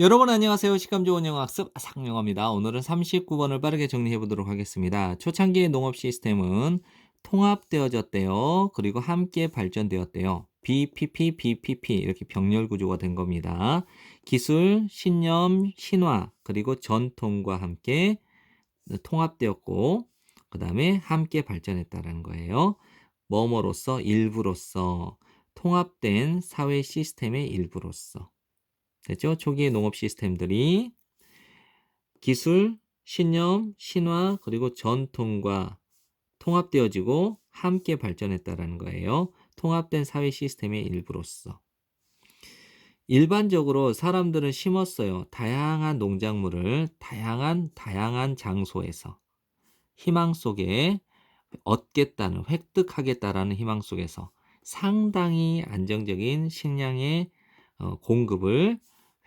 여러분 안녕하세요. 식감 좋은 영어 학습 상영어입니다. 오늘은 39번을 빠르게 정리해 보도록 하겠습니다. 초창기의 농업 시스템은 통합되어졌대요. 그리고 함께 발전되었대요. BPP, BPP 이렇게 병렬 구조가 된 겁니다. 기술, 신념, 신화, 그리고 전통과 함께 통합되었고 그 다음에 함께 발전했다라는 거예요. 뭐뭐로서 일부로서 통합된 사회 시스템의 일부로서 됐죠? 초기의 농업 시스템들이 기술, 신념, 신화, 그리고 전통과 통합되어지고 함께 발전했다라는 거예요. 통합된 사회 시스템의 일부로서. 일반적으로 사람들은 심었어요. 다양한 농작물을 다양한 다양한 장소에서 희망 속에 얻겠다는 획득하겠다라는 희망 속에서 상당히 안정적인 식량의 어, 공급을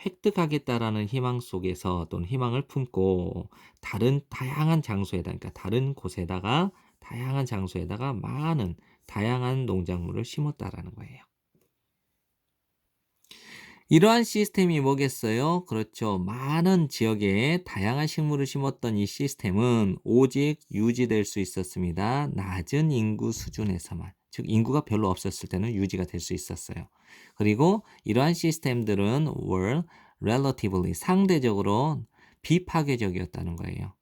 획득하겠다라는 희망 속에서 또는 희망을 품고 다른 다양한 장소에다 그러니까 다른 곳에다가 다양한 장소에다가 많은 다양한 농작물을 심었다라는 거예요. 이러한 시스템이 뭐겠어요? 그렇죠. 많은 지역에 다양한 식물을 심었던 이 시스템은 오직 유지될 수 있었습니다. 낮은 인구 수준에서만. 즉, 인구가 별로 없었을 때는 유지가 될 수 있었어요. 그리고 이러한 시스템들은 were relatively 상대적으로 비파괴적이었다는 거예요.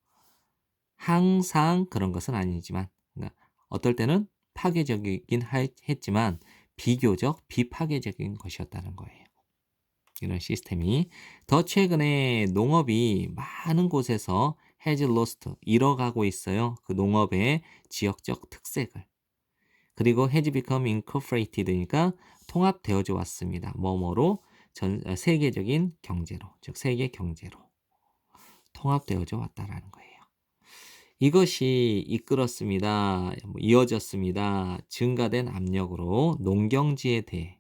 항상 그런 것은 아니지만 그러니까 어떨 때는 파괴적이긴 했지만 비교적 비파괴적인 것이었다는 거예요. 이런 시스템이 더 최근에 농업이 많은 곳에서 has lost 잃어가고 있어요. 그 농업의 지역적 특색을. 그리고 has become incorporated니까 통합되어져 왔습니다. 뭐뭐로 전 세계적인 경제로, 즉 세계 경제로 통합되어져 왔다라는 거예요. 이것이 이끌었습니다. 뭐 이어졌습니다. 증가된 압력으로 농경지에 대해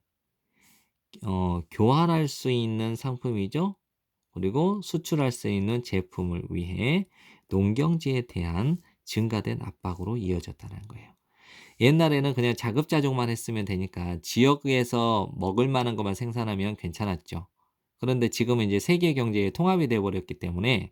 어, 교환할 수 있는 상품이죠. 그리고 수출할 수 있는 제품을 위해 농경지에 대한 증가된 압박으로 이어졌다는 거예요. 옛날에는 그냥 자급자족만 했으면 되니까 지역에서 먹을 만한 것만 생산하면 괜찮았죠. 그런데 지금은 이제 세계 경제의 통합이 되어 버렸기 때문에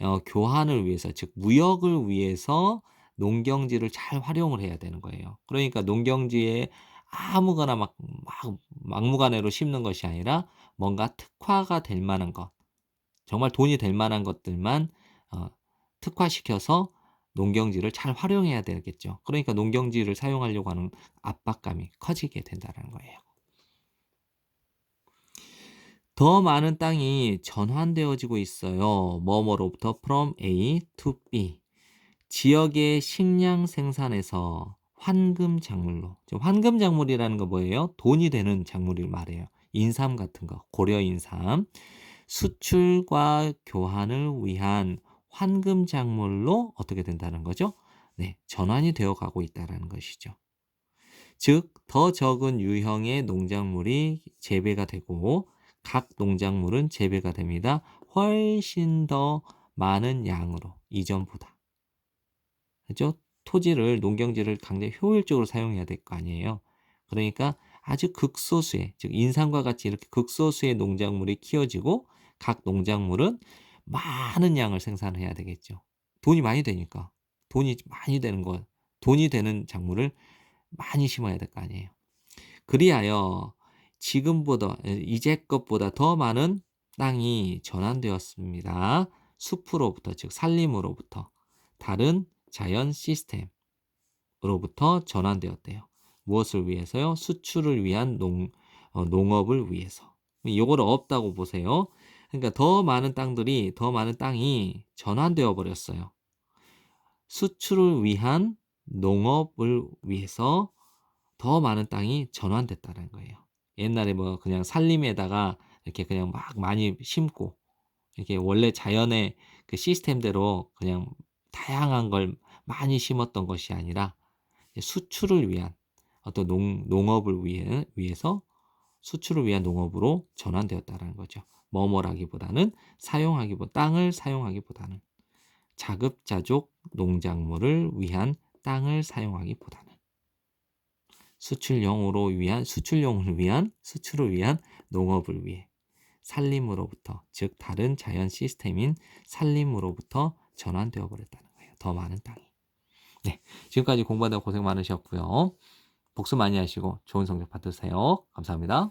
어, 교환을 위해서 즉 무역을 위해서 농경지를 잘 활용을 해야 되는 거예요. 그러니까 농경지에 아무거나 막, 막 막무가내로 심는 것이 아니라 뭔가 특화가 될 만한 것, 정말 돈이 될 만한 것들만 어, 특화시켜서 농경지를 잘 활용해야 되겠죠. 그러니까 농경지를 사용하려고 하는 압박감이 커지게 된다는 거예요. 더 많은 땅이 전환되어지고 있어요. 뭐뭐로부터 from A to B. 지역의 식량 생산에서 환금 작물로. 환금 작물이라는 거 뭐예요? 돈이 되는 작물을 말해요. 인삼 같은 거, 고려 인삼. 수출과 교환을 위한 환금 작물로 어떻게 된다는 거죠? 네, 전환이 되어 가고 있다는 것이죠. 즉, 더 적은 유형의 농작물이 재배가 되고 각 농작물은 재배가 됩니다. 훨씬 더 많은 양으로 이전보다. 그죠? 토지를 농경지를 굉장히 효율적으로 사용해야 될 거 아니에요. 그러니까 아주 극소수의 즉 인삼과 같이 이렇게 극소수의 농작물이 키워지고 각 농작물은 많은 양을 생산해야 되겠죠. 돈이 많이 되니까. 돈이 많이 되는 것, 돈이 되는 작물을 많이 심어야 될 거 아니에요. 그리하여 지금보다, 이제것보다 더 많은 땅이 전환되었습니다. 숲으로부터, 즉, 산림으로부터 다른 자연 시스템으로부터 전환되었대요. 무엇을 위해서요? 수출을 위한 농, 어, 농업을 위해서. 이거를 없다고 보세요. 그러니까 더 많은 땅들이 더 많은 땅이 전환되어 버렸어요. 수출을 위한 농업을 위해서 더 많은 땅이 전환됐다는 거예요. 옛날에 뭐 그냥 산림에다가 이렇게 그냥 막 많이 심고 이렇게 원래 자연의 그 시스템대로 그냥 다양한 걸 많이 심었던 것이 아니라 수출을 위한 어떤 농, 농업을 위해, 위해서 수출을 위한 농업으로 전환되었다라는 거죠. 머머라기보다는 사용하기보 땅을 사용하기보다는 자급자족 농작물을 위한 땅을 사용하기보다는 수출용으로 위한 수출용을 위한 수출을 위한 농업을 위해 산림으로부터 즉 다른 자연 시스템인 산림으로부터 전환되어 버렸다는 거예요. 더 많은 땅이. 네, 지금까지 공부하다 고생 많으셨고요. 복수 많이 하시고 좋은 성적 받으세요. 감사합니다.